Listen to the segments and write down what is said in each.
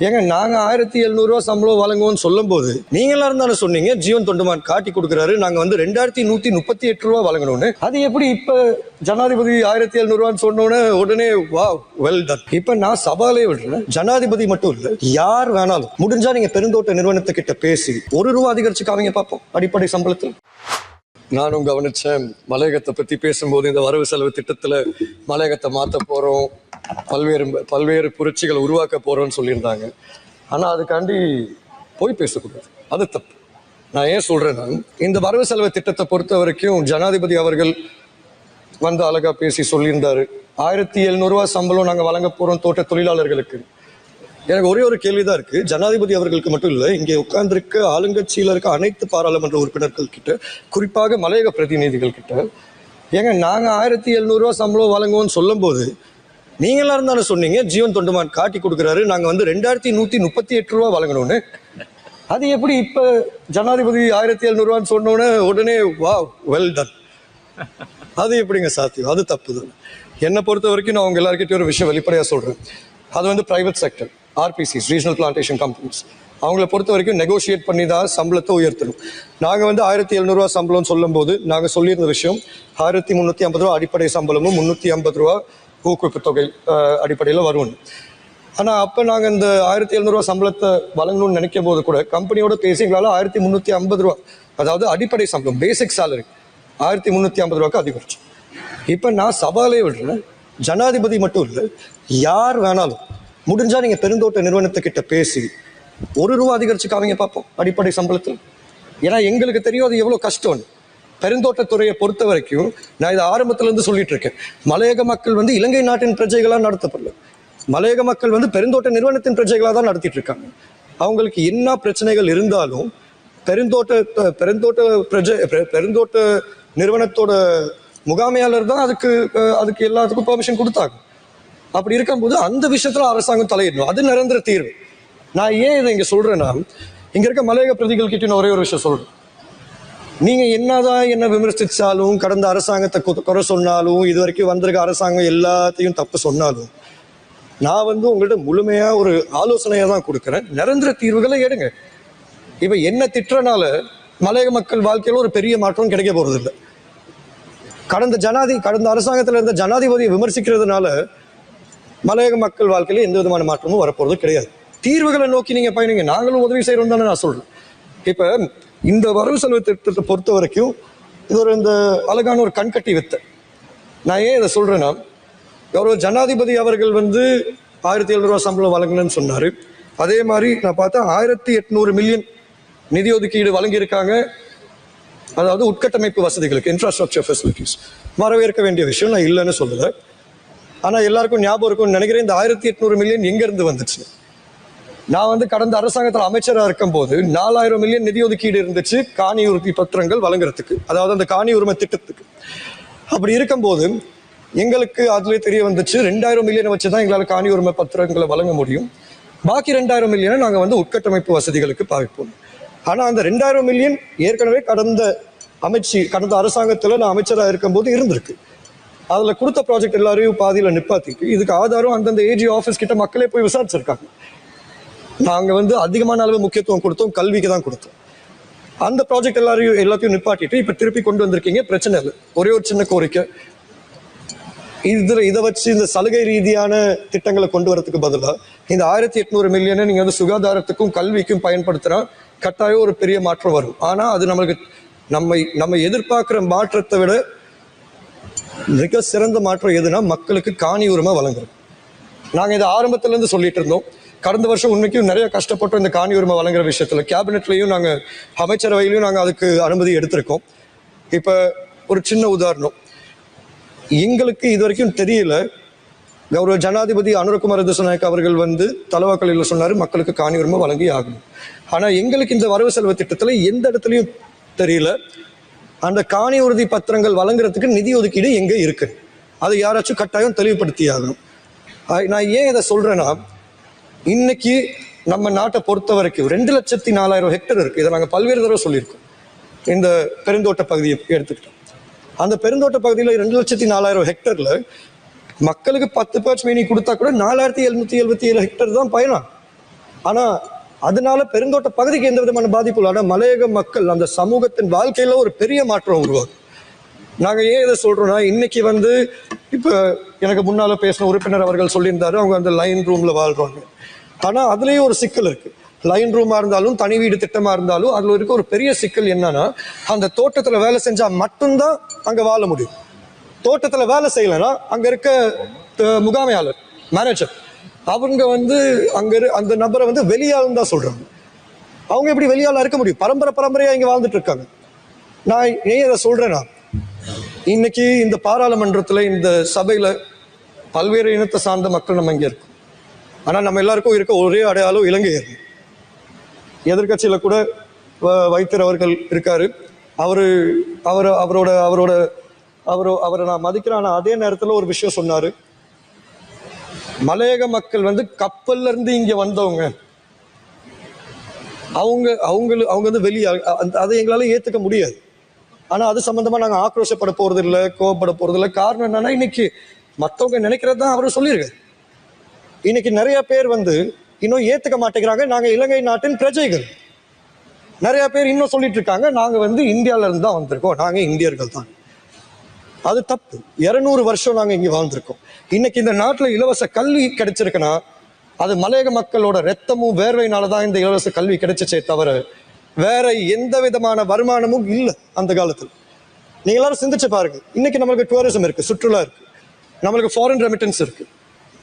ஏங்க நாங்க ஆயிரத்தி எழுநூறுவா சம்பளம் வழங்குவோம்னு சொல்லும்போது நீங்க எல்லாரும் தானே சொன்னீங்க ஜீவன் தொண்டுமான் காட்டி கொடுக்குறாரு நாங்க வந்து ரெண்டாயிரத்தி நூத்தி முப்பத்தி எட்டு ரூபா வழங்கணும்னு. அது எப்படி இப்ப ஜனாதிபதி ஆயிரத்தி எழுநூறுவான்னு சொன்னோன்னே உடனே வா வெல் டன் இப்ப நான் சவாலே விடுறேன் ஜனாதிபதி மட்டும் இல்ல யார் வேணாலும் முடிஞ்சா நீங்க பெருந்தோட்ட நிறுவனத்துக்கிட்ட பேசி ஒரு ரூபா அதிகரிச்சுக்காவீங்க பார்ப்போம் அடிப்படை சம்பளத்தில். நானும் கவனிச்சேன் மலையகத்தை பத்தி பேசும்போது இந்த வரவு செலவு திட்டத்துல மலையகத்தை மாத்த போறோம் பல்வேறு பல்வேறு புரட்சிகளை உருவாக்க போகிறோன்னு சொல்லியிருந்தாங்க. ஆனால் அதுக்காண்டி போய் பேசக்கூடாது. அது தப்பு. நான் ஏன் சொல்கிறேன்னா இந்த வரவு செலவு திட்டத்தை பொறுத்த வரைக்கும் ஜனாதிபதி அவர்கள் வந்து அழகா பேசி சொல்லியிருந்தார். ஆயிரத்தி எழுநூறுவா சம்பளம் நாங்கள் வழங்க போகிறோம் தோட்ட தொழிலாளர்களுக்கு. எனக்கு ஒரே ஒரு கேள்விதான் இருக்குது ஜனாதிபதி அவர்களுக்கு மட்டும் இல்லை இங்கே உட்கார்ந்துருக்க ஆளுங்கட்சியில் இருக்க அனைத்து பாராளுமன்ற உறுப்பினர்கள் கிட்ட குறிப்பாக மலையக பிரதிநிதிகள் கிட்ட ஏங்க நாங்கள் ஆயிரத்தி எழுநூறுவா சம்பளம் வழங்குவோம்னு சொல்லும்போது நீங்க எல்லாரும் தானே சொன்னீங்க ஜீவன் தொண்டுமான் காட்டி கொடுக்குறாரு நாங்கள் வந்து ரெண்டாயிரத்தி நூத்தி முப்பத்தி எட்டு ரூபா வழங்கணும்னு அது எப்படி இப்ப ஜனாதிபதி ஆயிரத்தி எழுநூறுவான்னு சொன்னோன்னே உடனே வா வெல் டன் அது எப்படிங்க சாத்தியம்? அது தப்பு தான் என்னை பொறுத்த வரைக்கும் நான் உங்க எல்லாருக்கிட்டையும் ஒரு விஷயம் வெளிப்படையாக சொல்றேன். அது வந்து private sector RPCs regional plantation companies அவங்கள பொறுத்த வரைக்கும் நெகோஷியேட் பண்ணி தான் சம்பளத்தை உயர்த்தணும். நாங்கள் வந்து ஆயிரத்தி எழுநூறுவா சம்பளம்னு சொல்லும்போது நாங்கள் சொல்லியிருந்த விஷயம் ஆயிரத்தி முந்நூற்றி ஐம்பது ரூபா அடிப்படை சம்பளமும் முந்நூற்றி ஐம்பது ரூபா ஊக்குவிப்பு தொகை அடிப்படையில் வரும்னு. ஆனால் அப்போ நாங்கள் இந்த ஆயிரத்தி எழுநூறுவா சம்பளத்தை வழங்கணும்னு நினைக்கும் போது கூட கம்பெனியோட பேசிங்களால ஆயிரத்தி முந்நூற்றி ஐம்பது ரூபா அதாவது அடிப்படை சம்பளம் பேசிக் சாலரி ஆயிரத்தி முந்நூற்றி ஐம்பது ரூபாய்க்கு அதிகரிச்சு. இப்போ நான் சவாலே விடுறேன் ஜனாதிபதி மட்டும் இல்லை யார் வேணாலும் முடிஞ்சால் நீங்கள் பெருந்தோட்ட நிறுவனத்துக்கிட்ட பேசி ஒரு ரூபா அதிகரிச்சு காமிங்க பார்ப்போம் அடிப்படை சம்பளத்தில். ஏன்னா எங்களுக்கு தெரியும் அது எவ்வளோ கஷ்டம்னு. பெருந்தோட்டத்துறையை பொறுத்த வரைக்கும் நான் இதை ஆரம்பத்திலேருந்து சொல்லிட்டு இருக்கேன். மலையக மக்கள் வந்து இலங்கை நாட்டின் பிரஜைகளாக நடத்தப்படல. மலையக மக்கள் வந்து பெருந்தோட்ட நிறுவனத்தின் பிரஜைகளாக தான் நடத்திட்டு இருக்காங்க. அவங்களுக்கு என்ன பிரச்சனைகள் இருந்தாலும் பெருந்தோட்ட பெருந்தோட்ட பிரஜை பெ- பெருந்தோட்ட நிறுவனத்தோட முகாமையாளர் தான் அதுக்கு அதுக்கு எல்லாத்துக்கும் பெர்மிஷன் கொடுத்தாங்க. அப்படி இருக்கும்போது அந்த விஷயத்துல அரசாங்கம் தலையிடணும். அது நிரந்தர தீர்வு. நான் ஏன் இதை இங்க சொல்றேன்னா இங்க இருக்க மலையக பிரதிகள் கிட்ட நான் ஒரே ஒரு விஷயம் சொல்றேன். நீங்க என்னதான் என்ன விமர்சிச்சாலும் கடந்த அரசாங்கத்தை குறை சொன்னாலும் இது வரைக்கும் வந்திருக்க அரசாங்கம் எல்லாத்தையும் தப்பு சொன்னாலும் நான் வந்து உங்கள்கிட்ட முழுமையா ஒரு ஆலோசனையை தான் கொடுக்குறேன். நிரந்தர தீர்வுகளை எடுங்க. இப்ப என்ன திட்டுறனால மலைய மக்கள் வாழ்க்கையில ஒரு பெரிய மாற்றம் கிடைக்க போறது இல்லை கடந்த ஜனாதி கடந்த அரசாங்கத்துல இருந்த ஜனாதிபதியை விமர்சிக்கிறதுனால மலையக மக்கள் வாழ்க்கையில எந்த விதமான மாற்றமும் வரப்போறது கிடையாது. தீர்வுகளை நோக்கி நீங்க பயணிங்க. நாங்களும் உதவி செய்யறோம் தானே நான் சொல்றேன். இப்ப இந்த வரவு செலவு திட்டத்தை பொறுத்த வரைக்கும் இது ஒரு இந்த அழகான ஒரு கண்கட்டி வித்தை. நான் ஏன் இதை சொல்கிறேன்னா கௌரவ ஜனாதிபதி அவர்கள் வந்து ஆயிரத்தி எழுநூறுவா சம்பளம் வழங்கணும்னு சொன்னார். அதே மாதிரி நான் பார்த்தா ஆயிரத்தி எட்நூறு மில்லியன் நிதி ஒதுக்கீடு வழங்கியிருக்காங்க. அதாவது உட்கட்டமைப்பு வசதிகளுக்கு இன்ஃப்ராஸ்ட்ரக்சர் ஃபெசிலிட்டிஸ் வரவேற்க வேண்டிய விஷயம் நான் இல்லைன்னு சொல்லலை. ஆனால் எல்லாருக்கும் ஞாபகம் இருக்கும்னு நினைக்கிறேன். இந்த ஆயிரத்தி எட்நூறு மில்லியன் எங்கேருந்து வந்துச்சு? நான் வந்து கடந்த அரசாங்கத்தில் அமைச்சராக இருக்கும்போது நாலாயிரம் மில்லியன் நிதி ஒதுக்கீடு இருந்துச்சு காணி உறுதி பத்திரங்கள் வழங்குறதுக்கு அதாவது அந்த காணி உரிமை திட்டத்துக்கு. அப்படி இருக்கும்போது எங்களுக்கு அதுல தெரிய வந்துச்சு ரெண்டாயிரம் மில்லியனை வச்சு தான் எங்களால் காணி உரிமை பத்திரங்களை வழங்க முடியும். பாக்கி ரெண்டாயிரம் மில்லியனை நாங்கள் வந்து உட்கட்டமைப்பு வசதிகளுக்கு பாவிப்போம். ஆனால் அந்த ரெண்டாயிரம் மில்லியன் ஏற்கனவே கடந்த அமைச்சு கடந்த அரசாங்கத்தில் நான் அமைச்சராக இருக்கும்போது இருந்திருக்கு. அதில் கொடுத்த ப்ராஜெக்ட் எல்லாரையும் பாதியில் நிப்பாத்திட்டு இதுக்கு ஆதாரம் அந்தந்த ஏஜி ஆஃபீஸ் கிட்ட மக்களே போய் விசாரிச்சிருக்காங்க. நாங்கள் வந்து அதிகமான அளவு முக்கியத்துவம் கொடுத்தோம் கல்விக்கு தான் கொடுத்தோம். அந்த ப்ராஜெக்ட் எல்லாரையும் எல்லாத்தையும் நிப்பாட்டிட்டு இப்போ திருப்பி கொண்டு வந்திருக்கீங்க. பிரச்சனை இல்லை. ஒரே ஒரு சின்ன கோரிக்கை. இதில் இதை வச்சு இந்த சலுகை ரீதியான திட்டங்களை கொண்டு வரதுக்கு பதிலாக இந்த ஆயிரத்தி எட்நூறு மில்லியனை நீங்கள் வந்து சுகாதாரத்துக்கும் கல்விக்கும் பயன்படுத்தினா கட்டாயம் ஒரு பெரிய மாற்றம் வரும். ஆனால் அது நம்மளுக்கு நம்ம நம்ம எதிர்பார்க்குற மாற்றத்தை விட மிக சிறந்த மாற்றம் எதுனா மக்களுக்கு காணி உரிமை வழங்குறோம் நாங்கள் இதை ஆரம்பத்துலேருந்து சொல்லிட்டு இருந்தோம். கடந்த வருஷம் உண்மைக்கும் நிறைய கஷ்டப்பட்டோம் இந்த காணி உரிமை வழங்குற விஷயத்தில் கேபினெட்லயும் நாங்கள் அமைச்சரவையிலையும் நாங்கள் அதுக்கு அனுமதி எடுத்திருக்கோம். இப்போ ஒரு சின்ன உதாரணம். எங்களுக்கு இது வரைக்கும் தெரியல. கௌரவ ஜனாதிபதி அனுரகுமார் திசநாயக் அவர்கள் வந்து தலவாக்கலையில் சொன்னார் மக்களுக்கு காணி உரிமை வழங்கி ஆகணும். ஆனால் எங்களுக்கு இந்த வரவு செலவு திட்டத்தில் எந்த இடத்துலையும் தெரியல. அந்த காணி உறுதி பத்திரங்கள் வழங்குறதுக்கு நிதி ஒதுக்கீடு எங்கே இருக்கு? அதை யாராச்சும் கட்டாயம் தெளிவுபடுத்தி ஆகணும் நான் ஏன் இதை சொல்கிறேன்னா இன்னைக்கு நம்ம நாட்டை பொறுத்த வரைக்கும் ரெண்டு லட்சத்தி நாலாயிரம் ஹெக்டர் இருக்கு. இதை நாங்கள் பல்வேறு தடவை சொல்லியிருக்கோம். இந்த பெருந்தோட்ட பகுதியை எடுத்துக்கிட்டோம். அந்த பெருந்தோட்ட பகுதியில் ரெண்டு லட்சத்தி நாலாயிரம் ஹெக்டர்ல மக்களுக்கு பத்து பேர்ஸ் மீனி கொடுத்தா கூட நாலாயிரத்தி எழுநூத்தி எழுபத்தி ஏழு ஹெக்டர் தான் பயணம் ஆனா அதனால பெருந்தோட்ட பகுதிக்கு எந்த விதமான பாதிப்பு இல்லை ஆனால் மலையக மக்கள் அந்த சமூகத்தின் வாழ்க்கையில ஒரு பெரிய மாற்றம் உருவாகும் நாங்கள் ஏன் இதை சொல்கிறோன்னா இன்னைக்கு வந்து இப்போ எனக்கு முன்னால் பேசின உறுப்பினர் அவர்கள் சொல்லியிருந்தாரு அவங்க அந்த லைன் ரூமில் வாழ்கிறாங்க ஆனால் அதுலேயும் ஒரு சிக்கல் இருக்குது லைன் ரூமாக இருந்தாலும் தனி வீடு திட்டமாக இருந்தாலும் அதில் இருக்க ஒரு பெரிய சிக்கல் என்னன்னா அந்த தோட்டத்தில் வேலை செஞ்சால் மட்டும்தான் அங்கே வாழ முடியும். தோட்டத்தில் வேலை செய்யலைன்னா அங்கே இருக்க முகாமையாளர் மேனேஜர் அவங்க வந்து அங்கே இரு- அந்த நபரை வந்து வெளியாளுன்னு தான் சொல்கிறாங்க அவங்க எப்படி வெளியால இருக்க முடியும்? பரம்பரை பரம்பரையாக இங்கே வாழ்ந்துட்டு இருக்காங்க. நான் ஏன் இதை சொல்கிறேன்னா இன்னைக்கு இந்த பாராளுமன்றத்தில் இந்த சபையில் பல்வேறு இனத்தை சார்ந்த மக்கள் நம்ம இங்கே இருக்கோம். ஆனால் நம்ம எல்லாருக்கும் இருக்க ஒரே அடையாளம் இலங்கையர் எதிர்கட்சியில் கூட வ- வைத்தியர் அவர்கள் இருக்காரு. அவர் அவர் அவரோட அவரோட அவரோ அவரை நான் மதிக்கிறேன். ஆனால் அதே நேரத்தில் ஒரு விஷயம் சொன்னார். மலையக மக்கள் வந்து கப்பல்லேருந்து இங்கே வந்தவங்க. அவங்க அவங்க அவங்க வந்து வெளியே அந்த- அதை எங்களால் ஏற்றுக்க முடியாது. ஆனா அது சம்பந்தமா நாங்க ஆக்ரோஷப்பட போறது இல்லை கோவப்பட போறது இல்லை காரணம் என்னன்னா இன்னைக்கு மற்றவங்க நினைக்கிறது தான் அவர் சொல்லியிருக்காரு இன்னைக்கு நிறைய பேர் வந்து இன்னும் ஏத்துக்க மாட்டேங்கிறாங்க. நாங்க இலங்கை நாட்டின் பிரஜைகள். நிறைய பேர் இன்னும் சொல்லிட்டு இருக்காங்க. நாங்க வந்து இந்தியால இருந்து தான் வந்திருக்கோம். நாங்க இந்தியர்கள் தான். அது தப்பு. இருநூறு வருஷம் நாங்க இங்க வாழ்ந்திருக்கோம். இன்னைக்கு இந்த நாட்டுல இலவச கல்வி கிடைச்சிருக்குன்னா அது மலையக மக்களோட ரத்தமும் வேர்வையினால தான் இந்த இலவச கல்வி கிடைச்சிச்சே தவிர வேற எந்த விதமான வருமானமும் இல்லை அந்த காலத்தில். நீங்க எல்லாரும் சிந்திச்சு பாருங்க. இன்னைக்கு நம்மளுக்கு டூரிசம் இருக்கு சுற்றுலா இருக்கு. நம்மளுக்கு ஃபாரின் ரெமிட்டன்ஸ் இருக்கு.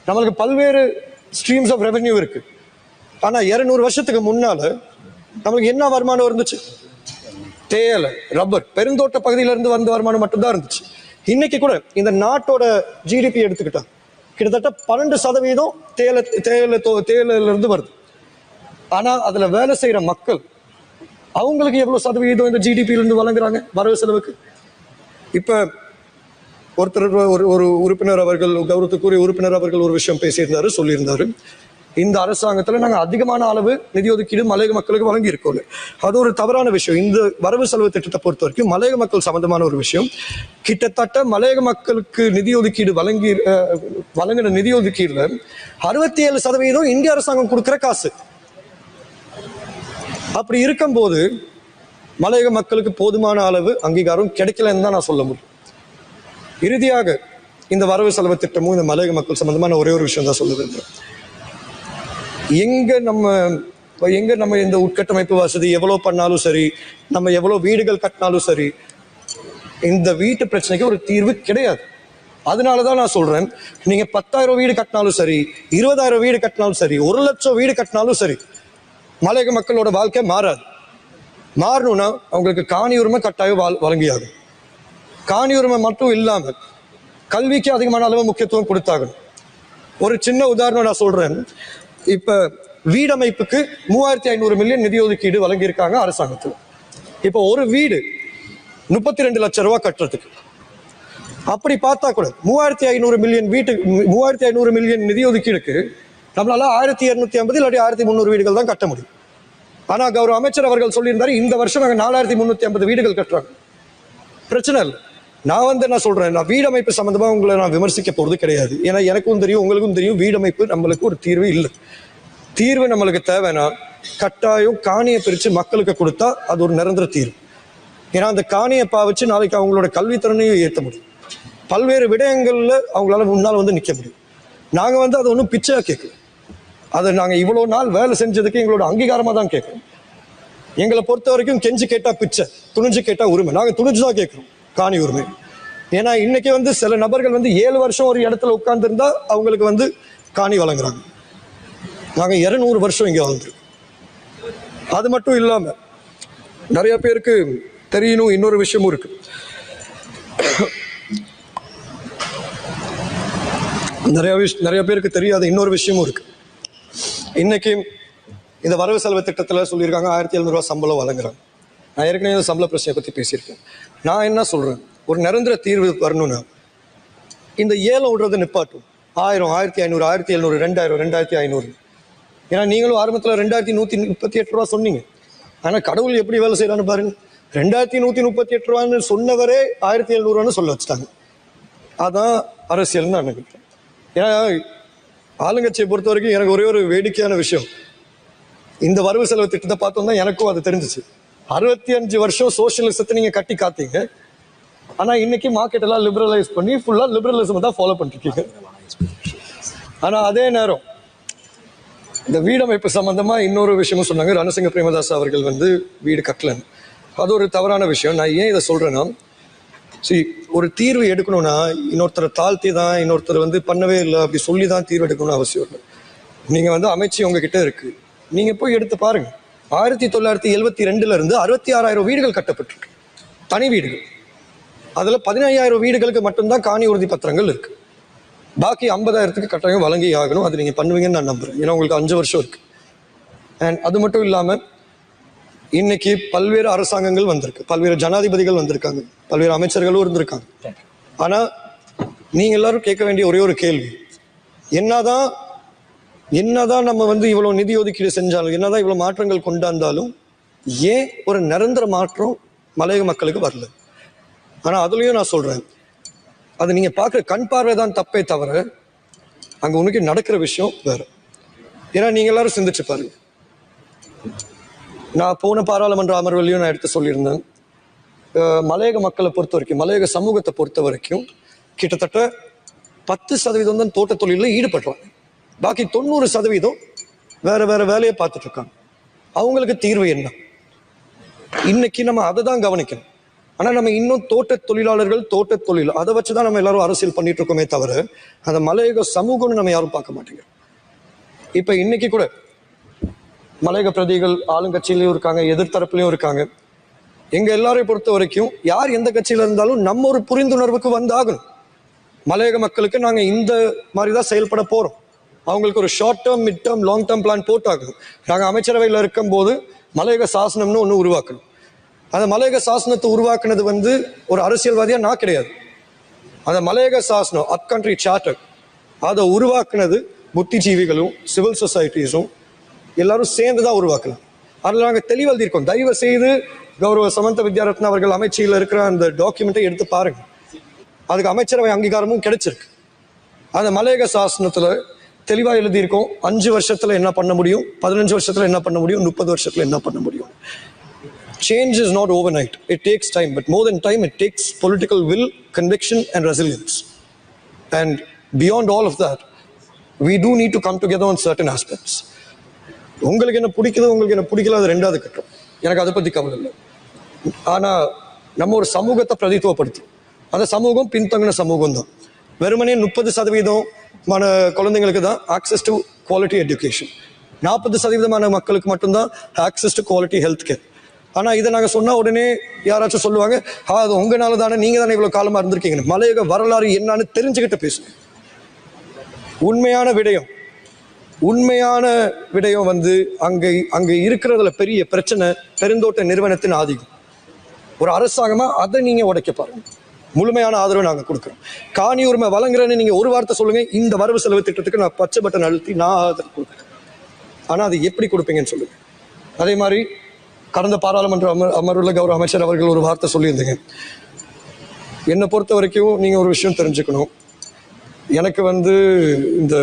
நம்மளுக்கு பல்வேறு ஸ்ட்ரீம்ஸ் ஆஃப் ரெவென்யூ இருக்கு. ஆனா இருநூறு வருஷத்துக்கு முன்னால நம்மளுக்கு என்ன வருமானம் இருந்துச்சு? தேயிலை ரப்பர் பெருந்தோட்ட பகுதியில இருந்து வந்த வருமானம் மட்டும்தான் இருந்துச்சு. இன்னைக்கு கூட இந்த நாட்டோட ஜிடிபி எடுத்துக்கிட்டா கிட்டத்தட்ட பன்னெண்டு சதவீதம் தேயிலை தேயிலை தோ வருது. ஆனால் அதில் வேலை செய்கிற மக்கள் அவங்களுக்கு எவ்வளோ சதவீதம் இந்த ஜிடிபியிலேருந்து வழங்குறாங்க வரவு செலவுக்கு? இப்போ ஒருத்தர் ஒரு ஒரு உறுப்பினர் அவர்கள் கௌரவத்துக்குரிய உறுப்பினர் அவர்கள் ஒரு விஷயம் பேசியிருந்தாரு சொல்லியிருந்தாரு. இந்த அரசாங்கத்தில் நாங்கள் அதிகமான அளவு நிதி ஒதுக்கீடு மலையக மக்களுக்கு வழங்கி இருக்கோம் அது ஒரு தவறான விஷயம். இந்த வரவு செலவு திட்டத்தை பொறுத்த வரைக்கும் மலையக மக்கள் சம்பந்தமான ஒரு விஷயம். கிட்டத்தட்ட மலையக மக்களுக்கு நிதி ஒதுக்கீடு வழங்கி வழங்கின நிதி ஒதுக்கீடுல அறுபத்தி ஏழு சதவீதம் இந்திய அரசாங்கம் கொடுக்குற காசு. அப்படி இருக்கும்போது மலையக மக்களுக்கு போதுமான அளவு அங்கீகாரம் கிடைக்கலன்னு தான் நான் சொல்ல முடியும். இறுதியாக இந்த வரவு செலவு திட்டமும் இந்த மலையக மக்கள் சம்பந்தமான ஒரே ஒரு விஷயம் தான் சொல்ல விரும்புறேன் எங்க நம்ம எங்க நம்ம இந்த உட்கட்டமைப்பு வசதி எவ்வளோ பண்ணாலும் சரி நம்ம எவ்வளோ வீடுகள் கட்டினாலும் சரி இந்த வீட்டு பிரச்சனைக்கு ஒரு தீர்வு கிடையாது. அதனால தான் நான் சொல்றேன் நீங்க பத்தாயிரம் வீடு கட்டினாலும் சரி இருபதாயிரம் வீடு கட்டினாலும் சரி ஒரு லட்சம் வீடு கட்டினாலும் சரி மலையக மக்களோட வாழ்க்கை மாறாது. மாறணும்னா அவங்களுக்கு காணி உரிமை கட்டாயம் வாழ் வழங்கியாகும் காணி உரிமை மட்டும் இல்லாமல் கல்விக்கு அதிகமான அளவு முக்கியத்துவம் கொடுத்தாகணும். ஒரு சின்ன உதாரணம் நான் சொல்றேன். இப்ப வீடமைப்புக்கு மூவாயிரத்தி ஐநூறு மில்லியன் நிதி ஒதுக்கீடு வழங்கியிருக்காங்க அரசாங்கத்தில். இப்போ ஒரு வீடு முப்பத்தி ரெண்டு லட்சம் ரூபாய் கட்டுறதுக்கு. அப்படி பார்த்தா கூட மூவாயிரத்தி ஐநூறு மில்லியன் வீட்டு மூவாயிரத்தி ஐநூறு மில்லியன் நிதி ஒதுக்கீடுக்கு நம்மளால ஆயிரத்தி இருநூத்தி ஐம்பது இல்லாட்டி ஆயிரத்தி முந்நூறு வீடுகள் தான் கட்ட முடியும். ஆனா கௌரவ அமைச்சர் அவர்கள் சொல்லியிருந்தாரு இந்த வருஷம் நாங்கள் நாலாயிரத்தி முந்நூத்தி ஐம்பது வீடுகள் கட்டுறாங்க. பிரச்சனை இல்லை. நான் வந்து என்ன சொல்றேன் நான் வீடமைப்பு சம்பந்தமா உங்களை நான் விமர்சிக்க போறது கிடையாது. ஏன்னா எனக்கும் தெரியும் உங்களுக்கும் தெரியும் வீடமைப்பு நம்மளுக்கு ஒரு தீர்வு இல்லை. தீர்வு நம்மளுக்கு தேவைன்னா கட்டாயம் காணியை பிரித்து மக்களுக்கு கொடுத்தா அது ஒரு நிரந்தர தீர்வு. ஏன்னா அந்த காணியை பாவிச்சு நாளைக்கு அவங்களோட கல்வித்திறனையும் ஏற்ற முடியும். பல்வேறு விடயங்களில் அவங்களால முன்னால் வந்து நிற்க முடியும். நாங்கள் வந்து அதை ஒன்றும் பிச்சையாக கேட்கல. அதை நாங்கள் இவ்வளோ நாள் வேலை செஞ்சதுக்கு எங்களோட அங்கீகாரமாக தான் கேட்குறோம். எங்களை பொறுத்த வரைக்கும் கெஞ்சி கேட்டால் பிச்சை துணிஞ்சு கேட்டால் உரிமை. நாங்கள் துணிஞ்சு தான் கேட்குறோம் காணி உரிமை. ஏன்னா இன்னைக்கு வந்து சில நபர்கள் வந்து ஏழு வருஷம் ஒரு இடத்துல உட்காந்துருந்தா அவங்களுக்கு வந்து காணி வழங்குறாங்க. நாங்கள் இரநூறு வருஷம் இங்கே வாழ்ந்துருக்கோம். அது மட்டும் இல்லாமல் நிறைய பேருக்கு தெரியணும் இன்னொரு விஷயமும் இருக்கு. நிறைய விஷ் நிறைய பேருக்கு தெரியாத இன்னொரு விஷயமும் இருக்கு. இன்னைக்கு இந்த வரவு செலவு திட்டத்தில் சொல்லியிருக்காங்க ஆயிரத்தி எழுநூறுவா சம்பளம் வழங்குறாங்க நான் ஏற்கனவே இந்த சம்பள பிரச்சனையை பற்றி பேசியிருக்கேன். நான் என்ன சொல்கிறேன் ஒரு நிரந்தர தீர்வு வரணும்னா இந்த ஏலம் விடுறது நிப்பாட்டும். ஆயிரம் ஆயிரத்தி ஐநூறு ஆயிரத்தி எழுநூறு ரெண்டாயிரம் ரெண்டாயிரத்தி ஐநூறு. ஏன்னா நீங்களும் ஆரம்பத்தில் ரெண்டாயிரத்தி நூற்றி முப்பத்தி எட்டு ரூபா சொன்னீங்க. ஆனால் கடவுள் எப்படி வேலை செய்கிறான்னு பாருங்க. ரெண்டாயிரத்தி நூற்றி முப்பத்தி எட்டு ரூபான்னு சொன்னவரே ஆயிரத்தி எழுநூறுவான்னு சொல்ல வச்சுட்டாங்க. அதான் அரசியல்னு நான் நினைக்கிறேன். ஏன்னா ஆளுங்கட்சியை பொறுத்த வரைக்கும் எனக்கு ஒரே ஒரு வேடிக்கையான விஷயம். இந்த வரவு செலவு திட்டத்தை பார்த்தோம்னா எனக்கும் அது தெரிஞ்சிச்சு. அறுபத்தி அஞ்சு வருஷம் சோசியலிசத்தை நீங்கள் கட்டி காத்தீங்க. ஆனால் இன்னைக்கு மார்க்கெட் எல்லாம் லிபரலைஸ் பண்ணி ஃபுல்லாக லிபரலிசம் தான் ஃபாலோ பண்ணிருக்கீங்க ஆனால் அதே நேரம் இந்த வீடமைப்பு சம்மந்தமாக இன்னொரு விஷயமும் சொன்னாங்க. ரணசிங்க பிரேமதாஸ் அவர்கள் வந்து வீடு கட்டலன்னு. அது ஒரு தவறான விஷயம். நான் ஏன் இதை சொல்கிறேன்னா சரி ஒரு தீர்வு எடுக்கணும்னா இன்னொருத்தரை தாழ்த்தி தான் இன்னொருத்தர் வந்து பண்ணவே இல்லை அப்படி சொல்லி தான் தீர்வு எடுக்கணும்னு அவசியம் இல்லை. நீங்கள் வந்து அமைச்சு உங்ககிட்ட இருக்குது நீங்கள் போய் எடுத்து பாருங்கள் ஆயிரத்தி தொள்ளாயிரத்தி எழுபத்தி ரெண்டுலேருந்து அறுபத்தி ஆறாயிரம் வீடுகள் கட்டப்பட்டிருக்கு. தனி வீடுகள். அதில் பதினையாயிரம் வீடுகளுக்கு மட்டும்தான் காணி உறுதி பத்திரங்கள் இருக்குது பாக்கி ஐம்பதாயிரத்துக்கு கட்டாயம் வழங்கி ஆகணும். அது நீங்கள் பண்ணுவீங்கன்னு நான் நம்புகிறேன் ஏன்னா உங்களுக்கு அஞ்சு வருஷம் இருக்குது அண்ட் அது மட்டும் இல்லாமல் இன்னைக்கு பல்வேறு அரசாங்கங்கள் வந்திருக்கு. பல்வேறு ஜனாதிபதிகள் வந்திருக்காங்க. பல்வேறு அமைச்சர்களும் இருந்திருக்காங்க. ஆனா நீங்க எல்லாரும் கேட்க வேண்டிய ஒரே ஒரு கேள்வி. என்னதான் என்னதான் நம்ம வந்து இவ்வளவு நிதி ஒதுக்கீடு செஞ்சாலும் என்னதான் இவ்வளவு மாற்றங்கள் கொண்டாந்தாலும் ஏன் ஒரு நிரந்தர மாற்றம் மலையக மக்களுக்கு வரல? ஆனா அதுலயும் நான் சொல்றேன். அது நீங்க பார்க்குற கண் பார்வை தான் தப்பே தவிர அங்க உனக்கு நடக்கிற விஷயம் வேற. ஏன்னா நீங்க எல்லாரும் சிந்திச்சு பாருங்க. நான் போன பாராளுமன்ற அமர்வுலையும் நான் எடுத்து சொல்லியிருந்தேன். மலையக மக்களை பொறுத்த வரைக்கும் மலையக சமூகத்தை பொறுத்த வரைக்கும் கிட்டத்தட்ட பத்து சதவீதம் தான் தோட்ட தொழிலில் ஈடுபடுறாங்க. பாக்கி தொண்ணூறு சதவீதம் வேற வேற வேலையை பார்த்துட்டு இருக்காங்க அவங்களுக்கு தீர்வு என்ன? இன்னைக்கு நம்ம அதை தான் கவனிக்கணும். ஆனால் நம்ம இன்னும் தோட்ட தொழிலாளர்கள் தோட்ட தொழில் அதை வச்சு தான் நம்ம எல்லாரும் அரசியல் பண்ணிட்டு இருக்கோமே தவிர அந்த மலையக சமூகம்னு நம்ம யாரும் பார்க்க மாட்டேங்கிறோம். இப்போ இன்னைக்கு கூட மலையக பிரதிகள் ஆளுங்கட்சியிலையும் இருக்காங்க எதிர்த்தரப்புலையும் இருக்காங்க. எங்க எல்லாரையும் பொறுத்த வரைக்கும் யார் எந்த கட்சியில இருந்தாலும் நம்ம ஒரு புரிந்துணர்வுக்கு வந்தாகணும். மலையக மக்களுக்கு நாங்க இந்த மாதிரி தான் செயல்பட போறோம். அவங்களுக்கு ஒரு short term mid term long term plan போட்டாகணும். நாங்க அமைச்சரவையில் இருக்கும்போது மலையக சாசனம்னு ஒன்று உருவாக்கணும். அந்த மலையக சாசனத்தை உருவாக்குனது வந்து ஒரு அரசியல்வாதியா நான் கிடையாது. அந்த மலையக சாசனம் அப் கண்ட்ரி சார்ட்டர் அதை உருவாக்குனது புத்திஜீவிகளும் சிவில் சொசைட்டிஸும் எல்லாரும் சேர்ந்து தான் உருவாக்கலாம் அதில் நாங்கள் தெளிவெழுதியிருக்கோம் தயவு செய்து கௌரவ சமந்த வித்யாரத்ன அவர்கள் அமைச்சியில் இருக்கிற அந்த டாக்குமெண்ட்டை எடுத்து பாருங்க. அதுக்கு அமைச்சரவை அங்கீகாரமும் கிடைச்சிருக்கு. அந்த மலையக சாசனத்தில் தெளிவாக எழுதியிருக்கோம். அஞ்சு வருஷத்தில் என்ன பண்ண முடியும்? பதினஞ்சு வருஷத்தில் என்ன பண்ண முடியும்? முப்பது வருஷத்தில் என்ன பண்ண முடியும்? Change is not overnight it takes time but more than time it takes political will conviction and resilience and beyond all of that we do need to come together on certain aspects. உங்களுக்கு என்ன பிடிக்குது உங்களுக்கு என்ன பிடிக்கல அது ரெண்டாவது கட்டம். எனக்கு அதை பற்றி கவலை இல்லை. ஆனால் நம்ம ஒரு சமூகத்தை பிரதித்துவப்படுத்தி அந்த சமூகம் பின்தங்கின சமூகம் தான் வெறுமனே முப்பது சதவீதம் மன குழந்தைங்களுக்கு தான் ஆக்சஸ் டு குவாலிட்டி எஜுகேஷன் நாற்பது சதவீதமான மக்களுக்கு மட்டும்தான் access to quality health care ஆனால் இதை நாங்கள் சொன்னால் உடனே யாராச்சும் சொல்லுவாங்க "ஆ, அது உங்களால தானே நீங்கள் தானே இவ்வளோ காலமாக இருந்திருக்கீங்க மலையக வரலாறு என்னான்னு தெரிஞ்சுக்கிட்டு பேசுங்க. உண்மையான விடயம் உண்மையான விடயம் வந்து அங்கே அங்கே இருக்கிறதுல பெரிய பிரச்சனை பெருந்தோட்ட நிறுவனத்தின் ஆதிக்கம். ஒரு அரசாங்கமாக அதை நீங்கள் உடைக்க பாருங்க. முழுமையான ஆதரவு நாங்கள் கொடுக்குறோம். காணி உரிமை வழங்குறேன்னு நீங்கள் ஒரு வார்த்தை சொல்லுங்கள் இந்த வரவு செலவு திட்டத்துக்கு நான் பச்சை பட்டன் அழுத்தி நான் ஆதரவு கொடுக்குறேன். ஆனால் அது எப்படி கொடுப்பீங்கன்னு சொல்லுங்கள் அதே மாதிரி கடந்த பாராளுமன்ற அமர் அமர்வுள்ள கௌரவ அமைச்சர் அவர்கள் ஒரு வார்த்தை சொல்லியிருந்தீங்க. என்னை பொறுத்த வரைக்கும் நீங்கள் ஒரு விஷயம் தெரிஞ்சுக்கணும். எனக்கு வந்து இந்த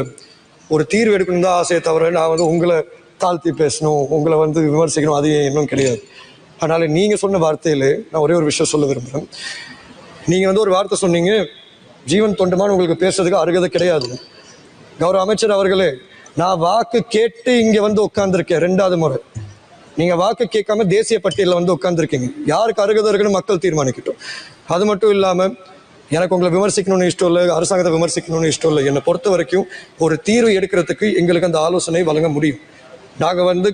ஒரு தீர்வு எடுக்கணும் தான் ஆசையை தவிர நான் வந்து உங்களை தாழ்த்தி பேசணும் உங்களை வந்து விமர்சிக்கணும் அது இன்னும் கிடையாது. அதனால் நீங்கள் சொன்ன வார்த்தையில் நான் ஒரே ஒரு விஷயம் சொல்ல விரும்புகிறேன் நீங்கள் வந்து ஒரு வார்த்தை சொன்னீங்க ஜீவன் தொண்டமான உங்களுக்கு பேசுறதுக்கு அருகதை கிடையாது. கௌரவ அமைச்சர் அவர்களே நான் வாக்கு கேட்டு இங்கே வந்து உட்காந்துருக்கேன் ரெண்டாவது முறை. நீங்கள் வாக்கு கேட்காம தேசிய பட்டியலில் வந்து உட்காந்துருக்கீங்க யாருக்கு அருகதை இருக்குன்னு மக்கள் தீர்மானிக்கட்டும். அது மட்டும் இல்லாமல் எனக்கு உங்களை விமர்சிக்கணும்னு இஷ்டம் இல்லை அரசாங்கத்தை விமர்சிக்கணும்னு இஷ்டம் இல்லை. என்னை பொறுத்த வரைக்கும் ஒரு தீர்வு எடுக்கிறதுக்கு எங்களுக்கு அந்த ஆலோசனை வழங்க முடியும். நாங்கள் வந்து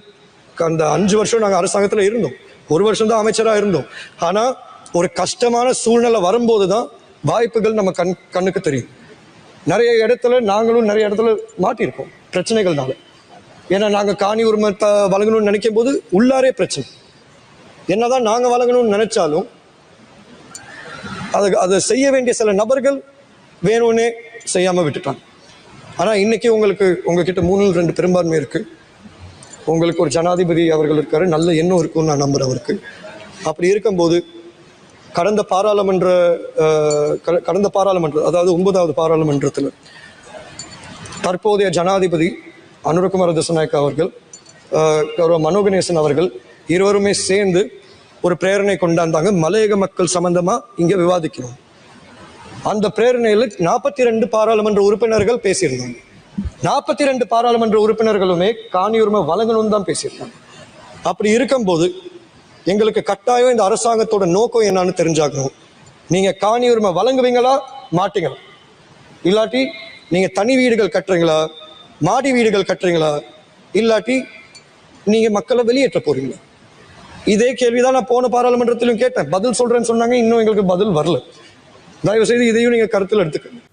அந்த அஞ்சு வருஷம் நாங்கள் அரசாங்கத்தில் இருந்தோம். ஒரு வருஷம் தான் அமைச்சராக இருந்தோம். ஆனால் ஒரு கஷ்டமான சூழ்நிலை வரும்போது தான் வாய்ப்புகள் நம்ம கண் கண்ணுக்கு தெரியும். நிறைய இடத்துல நாங்களும் நிறைய இடத்துல மாட்டியிருக்கோம் பிரச்சனைகள்னால. ஏன்னா நாங்கள் காணி உரிமை த வழங்கணும்னு நினைக்கும் போது உள்ளாரே பிரச்சனை. என்னதான் நாங்கள் வழங்கணும்னு நினைச்சாலும் அது அதை செய்ய வேண்டிய சில நபர்கள் வேணும்னே செய்யாமல் விட்டுட்டாங்க. ஆனால் இன்னைக்கு உங்களுக்கு உங்ககிட்ட மூணில் ரெண்டு பெரும்பான்மை இருக்குது உங்களுக்கு ஒரு ஜனாதிபதி அவர்கள் இருக்கார் நல்ல எண்ணம் இருக்கும்னு நான் நம்புறேன் அவருக்கு. அப்படி இருக்கும்போது கடந்த பாராளுமன்ற கடந்த பாராளுமன்ற அதாவது ஒன்பதாவது பாராளுமன்றத்தில் தற்போதைய ஜனாதிபதி அனுரகுமார திசநாயக்க அவர்கள் கௌரவ மனோகணேசன் அவர்கள் இருவருமே சேர்ந்து ஒரு பிரேரணை கொண்டாந்தாங்க. மலையக மக்கள் சம்பந்தமா இங்க விவாதிக்கணும் அந்த பிரேரணையில் நாற்பத்தி ரெண்டு பாராளுமன்ற உறுப்பினர்கள் பேசியிருந்தாங்க. நாற்பத்தி ரெண்டு பாராளுமன்ற உறுப்பினர்களுமே காணி உரிமை வழங்கணும்னு தான் பேசியிருந்தாங்க அப்படி இருக்கும்போது எங்களுக்கு கட்டாயம் இந்த அரசாங்கத்தோட நோக்கம் என்னன்னு தெரிஞ்சாகணும் நீங்க காணி உரிமை வழங்குவீங்களா? மாட்டீங்களா? இல்லாட்டி நீங்க தனி வீடுகள் கட்டுறீங்களா? மாடி வீடுகள் கட்டுறீங்களா? இல்லாட்டி நீங்க மக்களை வெளியேற்ற போறீங்களா? இதே கேள்விதான் நான் போன பாராளுமன்றத்திலும் கேட்டேன். பதில் சொல்றேன்னு சொன்னாங்க இன்னும் எங்களுக்கு பதில் வரல. தயவு செய்து இதையும் நீங்க கருத்தில் எடுத்துக்கணும்